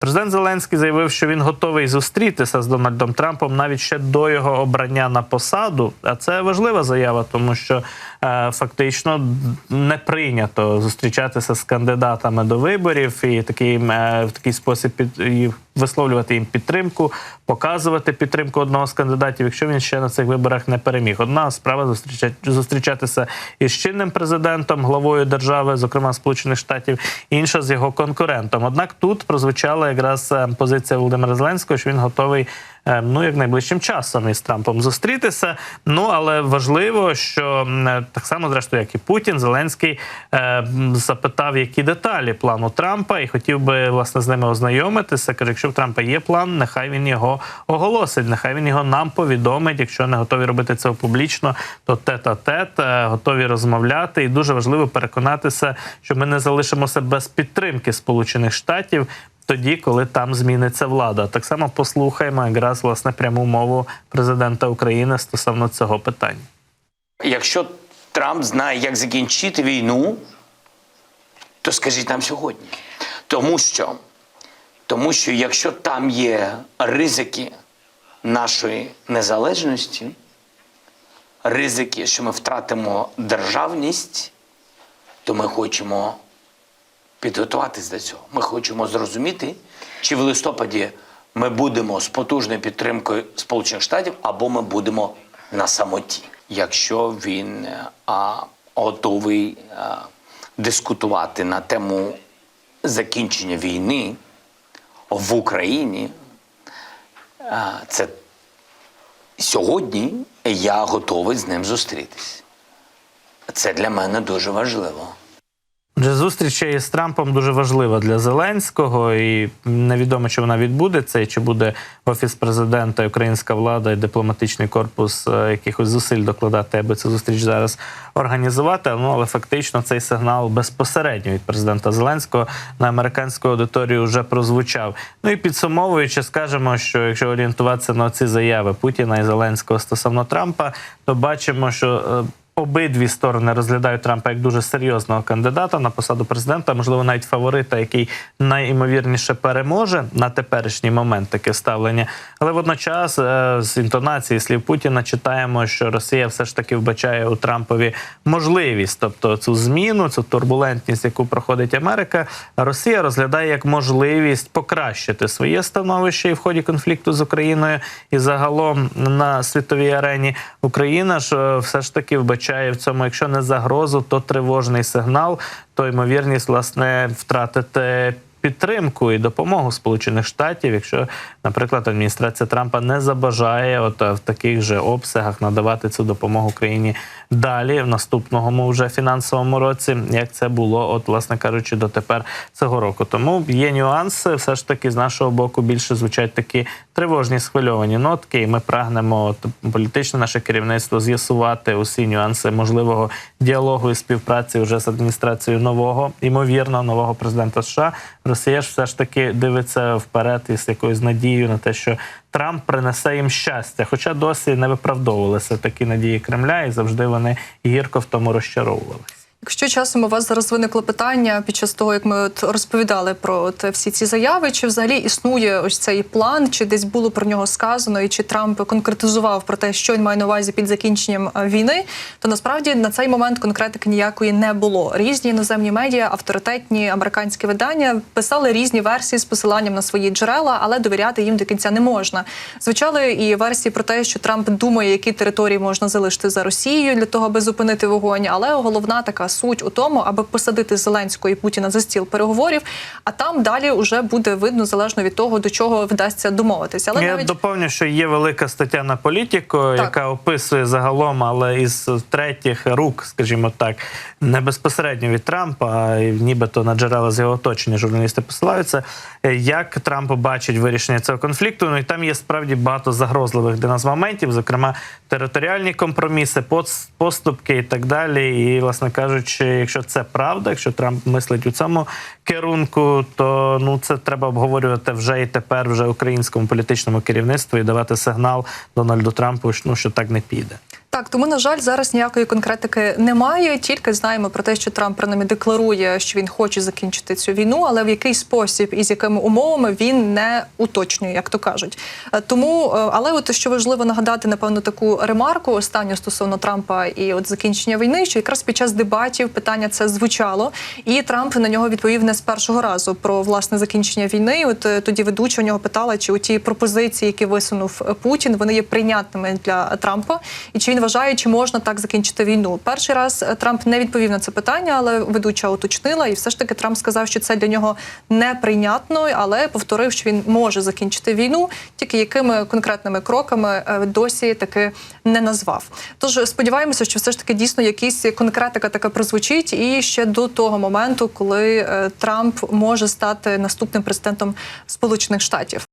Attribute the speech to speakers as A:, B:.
A: Президент Зеленський заявив, що він готовий зустрітися з Дональдом Трампом навіть ще до його обрання на посаду. А це важлива заява, тому що е, фактично не прийнято зустрічатися з кандидатами до виборів і такий, е, в такий спосіб під висловлювати їм підтримку, показувати підтримку одного з кандидатів, якщо він ще на цих виборах не переміг. Одна справа зустрічати, зустрічатися із чинним президентом, главою держави, зокрема Сполучених Штатів, інша з його конкурентом. Однак тут прозвучала якраз е, позиція Володимира Зеленського, що він готовий. Е, Ну, як найближчим часом із Трампом зустрітися. Ну але важливо, що е, так само, зрештою, як і Путін, Зеленський е, запитав, які деталі плану Трампа, і хотів би власне з ними ознайомитися. Каже, якщо в Трампа є план, нехай він його оголосить, нехай він його нам повідомить. Якщо не готові робити це публічно, то тет-а-тет, е, готові розмовляти. І дуже важливо переконатися, що ми не залишимося без підтримки Сполучених Штатів. Тоді, коли там зміниться влада, так само послухаємо якраз власне пряму мову президента України стосовно цього питання.
B: Якщо Трамп знає, як закінчити війну, то скажіть нам сьогодні. Тому що, тому що якщо там є ризики нашої незалежності, ризики, що ми втратимо державність, то ми хочемо підготуватись до цього. Ми хочемо зрозуміти, чи в листопаді ми будемо з потужною підтримкою Сполучених Штатів, або ми будемо на самоті, якщо він е, а, готовий а, дискутувати на тему закінчення війни в Україні. а, Це сьогодні я готовий з ним зустрітись. Це для мене дуже важливо.
A: Отже, зустріч із Трампом дуже важлива для Зеленського, і невідомо, чи вона відбудеться, і чи буде офіс президента, українська влада і дипломатичний корпус е, якихось зусиль докладати, аби цю зустріч зараз організувати. Ну але фактично цей сигнал безпосередньо від президента Зеленського на американську аудиторію вже прозвучав. Ну і підсумовуючи, скажемо, що якщо орієнтуватися на ці заяви Путіна і Зеленського стосовно Трампа, то бачимо, що е, Обидві сторони розглядають Трампа як дуже серйозного кандидата на посаду президента, можливо, навіть фаворита, який найімовірніше переможе на теперішній момент таке ставлення. Але водночас е, з інтонації слів Путіна читаємо, що Росія все ж таки вбачає у Трампові можливість, тобто цю зміну, цю турбулентність, яку проходить Америка, Росія розглядає як можливість покращити своє становище і в ході конфлікту з Україною і загалом на світовій арені. Україна ж е, все ж таки вбачає в цьому, якщо не загрозу, то тривожний сигнал, то ймовірність власне втратити. Підтримку і допомогу Сполучених Штатів, якщо, наприклад, адміністрація Трампа не забажає от е, в таких же обсягах надавати цю допомогу Україні далі в наступному вже фінансовому році, як це було, от власне кажучи, дотепер цього року. Тому є нюанси, все ж таки з нашого боку більше звучать такі тривожні схвильовані нотки, і ми прагнемо от, політичне наше керівництво з'ясувати усі нюанси можливого діалогу і співпраці вже з адміністрацією нового, ймовірно, нового президента США. Росія ж все ж таки дивиться вперед із якоюсь надією на те, що Трамп принесе їм щастя, хоча досі не виправдовувалися такі надії Кремля, і завжди вони гірко в тому розчаровувалися.
C: Якщо часом у вас зараз виникло питання під час того, як ми от розповідали про от всі ці заяви, чи взагалі існує ось цей план, чи десь було про нього сказано, і чи Трамп конкретизував про те, що він має на увазі під закінченням е, війни, то насправді на цей момент конкретики ніякої не було. Різні іноземні медіа, авторитетні американські видання писали різні версії з посиланням на свої джерела, але довіряти їм до кінця не можна. Звучали і версії про те, що Трамп думає, які території можна залишити за Росією для того, аби зупинити вогонь. Але головна така суть у тому, аби посадити Зеленського і Путіна за стіл переговорів. А там далі вже буде видно залежно від того, до чого вдасться домовитися. Але
A: Я
C: навіть
A: доповню, що є велика стаття на політику, яка описує загалом, але із третіх рук, скажімо так, не безпосередньо від Трампа, а нібито на джерела з його оточення журналісти посилаються, як Трамп бачить вирішення цього конфлікту. Ну і там є справді багато загрозливих для нас моментів, зокрема територіальні компроміси, поступки і так далі. І, власне кажучи, якщо це правда, якщо Трамп мислить у цьому керунку, то ну це треба обговорювати вже і тепер, вже українському політичному керівництву і давати сигнал Дональду Трампу, ну, що так не піде.
C: Так, тому на жаль, зараз ніякої конкретики немає. Тільки знаємо про те, що Трамп принаймні декларує, що він хоче закінчити цю війну, але в який спосіб і з якими умовами він не уточнює, як то кажуть. Е, Тому, е, але от що важливо нагадати, напевно, таку ремарку останню стосовно Трампа і от закінчення війни, що якраз під час дебатів питання це звучало, і Трамп на нього відповів не з першого разу про власне закінчення війни. От е, тоді ведуча у нього питала, чи у ті пропозиції, які висунув Путін, вони є прийнятними для Трампа, і чи він вважає, чи можна так закінчити війну. Перший раз е, Трамп не відповів на це питання, але ведуча уточнила, і все ж таки Трамп сказав, що це для нього неприйнятно, але повторив, що він може закінчити війну, тільки якими конкретними кроками е, досі таки не назвав. Тож сподіваємося, що все ж таки дійсно якісь конкретика така прозвучить, і ще до того моменту, коли е, Трамп може стати наступним президентом Сполучених Штатів.